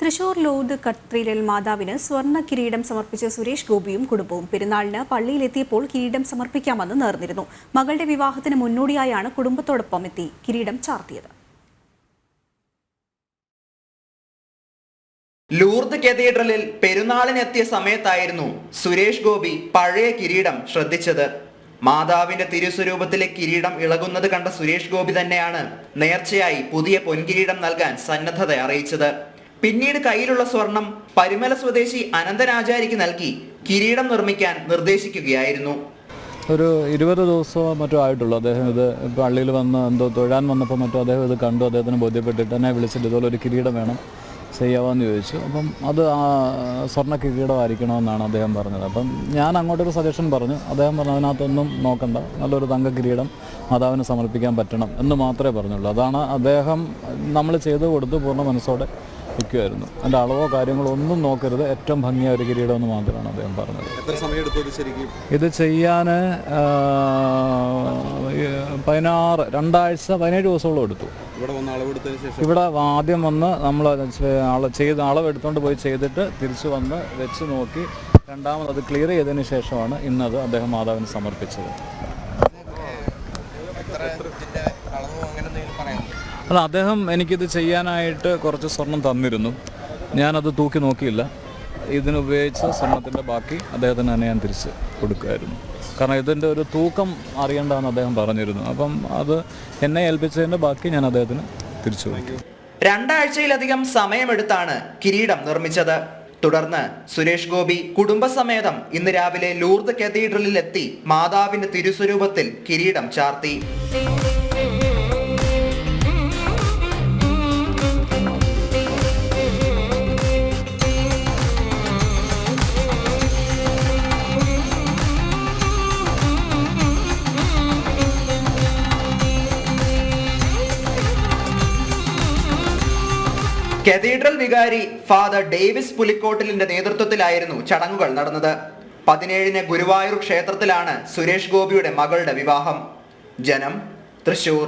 Thrissur Lord cathedral മാതാവിന് സ്വർണ കിരീടം സമർപ്പിച്ച സുരേഷ് ഗോപിയും കുടുംബവും പെരുന്നാളിന് പള്ളിയിലെത്തിയപ്പോൾ കിരീടം സമർപ്പിക്കാമെന്ന് നേർന്നിരുന്നു. മകളുടെ വിവാഹത്തിന് മുന്നോടിയായാണ് കുടുംബത്തോടൊപ്പം എത്തി കിരീടം ചാർത്തിയത്. ലൂർദ് കത്തീഡ്രലിൽ പെരുന്നാളിനെത്തിയ സമയത്തായിരുന്നു സുരേഷ് ഗോപി പഴയ കിരീടം ശ്രദ്ധിച്ചത്. മാതാവിന്റെ തിരുസ്വരൂപത്തിലെ കിരീടം ഇളകുന്നത് കണ്ട സുരേഷ് ഗോപി തന്നെയാണ് നേർച്ചയായി പുതിയ പൊൻകിരീടം നൽകാൻ സന്നദ്ധത അറിയിച്ചത്. പിന്നീട് കയ്യിലുള്ള സ്വർണം പരിമല സ്വദേശി അനന്തനാചാരിക്ക് നൽകി കിരീടം നിർമ്മിക്കാൻ നിർദ്ദേശിക്കുകയായിരുന്നു. ഒരു ഇരുപത് ദിവസമോ മറ്റോ ആയിട്ടുള്ളൂ. അദ്ദേഹം ഇത് പള്ളിയിൽ വന്ന് എന്തോ തൊഴാൻ വന്നപ്പോൾ മറ്റോ അദ്ദേഹം ഇത് കണ്ടു. അദ്ദേഹത്തിന് ബോധ്യപ്പെട്ടിട്ട് എന്നെ വിളിച്ചിട്ട് ഇതുപോലെ ഒരു കിരീടം വേണം ചെയ്യാമെന്ന് ചോദിച്ചു. അപ്പം അത് സ്വർണ കിരീടമായിരിക്കണമെന്നാണ് അദ്ദേഹം പറഞ്ഞത്. അപ്പം ഞാൻ അങ്ങോട്ടൊരു സജഷൻ പറഞ്ഞു. അദ്ദേഹം പറഞ്ഞു അതിനകത്തൊന്നും നോക്കണ്ട. നല്ലൊരു തങ്ക കിരീടം മാതാവിന് സമർപ്പിക്കാൻ പറ്റണം എന്ന് മാത്രമേ പറഞ്ഞുള്ളൂ. അതാണ് അദ്ദേഹം നമ്മൾ ചെയ്തു കൊടുത്ത് പൂർണ മനസ്സോടെ നിൽക്കുമായിരുന്നു അതിന്റെ അളവോ കാര്യങ്ങളോ ഒന്നും നോക്കരുത്. ഏറ്റവും ഭംഗിയായ ഒരു കിരീടം എന്ന് മാത്രമാണ് അദ്ദേഹം പറഞ്ഞത്. ഇത് ചെയ്യാൻ പതിനാറ് രണ്ടാഴ്ച പതിനേഴ് ദിവസമോളം എടുത്തു. ഇവിടെ ആദ്യം വന്ന് നമ്മൾ ചെയ്ത് അളവെടുത്തുകൊണ്ട് പോയി ചെയ്തിട്ട് തിരിച്ചു വന്ന് വെച്ച് നോക്കി. രണ്ടാമത് അത് ക്ലിയർ ചെയ്തതിന് ശേഷമാണ് ഇന്നത് അദ്ദേഹം മാതാവിന് സമർപ്പിച്ചത്. അല്ല അദ്ദേഹം എനിക്കിത് ചെയ്യാനായിട്ട് കുറച്ച് സ്വർണം തന്നിരുന്നു. ഞാനത് തൂക്കി നോക്കിയില്ല. ഇതിനുപയോഗിച്ച സ്വർണത്തിന്റെ ബാക്കി അദ്ദേഹത്തിന് തന്നെ ഞാൻ തിരിച്ച് കൊടുക്കുമായിരുന്നു. കാരണം ഇതിന്റെ ഒരു തൂക്കം അറിയണ്ടെന്ന് അദ്ദേഹം പറഞ്ഞിരുന്നു. അപ്പം അത് എന്നെ ഏൽപ്പിച്ചതിന്റെ ബാക്കി ഞാൻ അദ്ദേഹത്തിന് തിരിച്ചു കൊടുക്കും രണ്ടാഴ്ചയിലധികം സമയമെടുത്താണ് കിരീടം നിർമ്മിച്ചത്. തുടർന്ന് സുരേഷ് ഗോപി കുടുംബസമേതം ഇന്ന് രാവിലെ ലൂർദ് കത്തീഡ്രലിൽ എത്തി മാതാവിന്റെ തിരുസ്വരൂപത്തിൽ കിരീടം ചാർത്തി. കത്തീഡ്രൽ വികാരി ഫാദർ ഡേവിസ് പുലിക്കോട്ടിലിന്റെ നേതൃത്വത്തിലായിരുന്നു ചടങ്ങുകൾ നടന്നത്. പതിനേഴിന് ഗുരുവായൂർ ക്ഷേത്രത്തിലാണ് സുരേഷ് ഗോപിയുടെ മകളുടെ വിവാഹം. ജനം തൃശൂർ.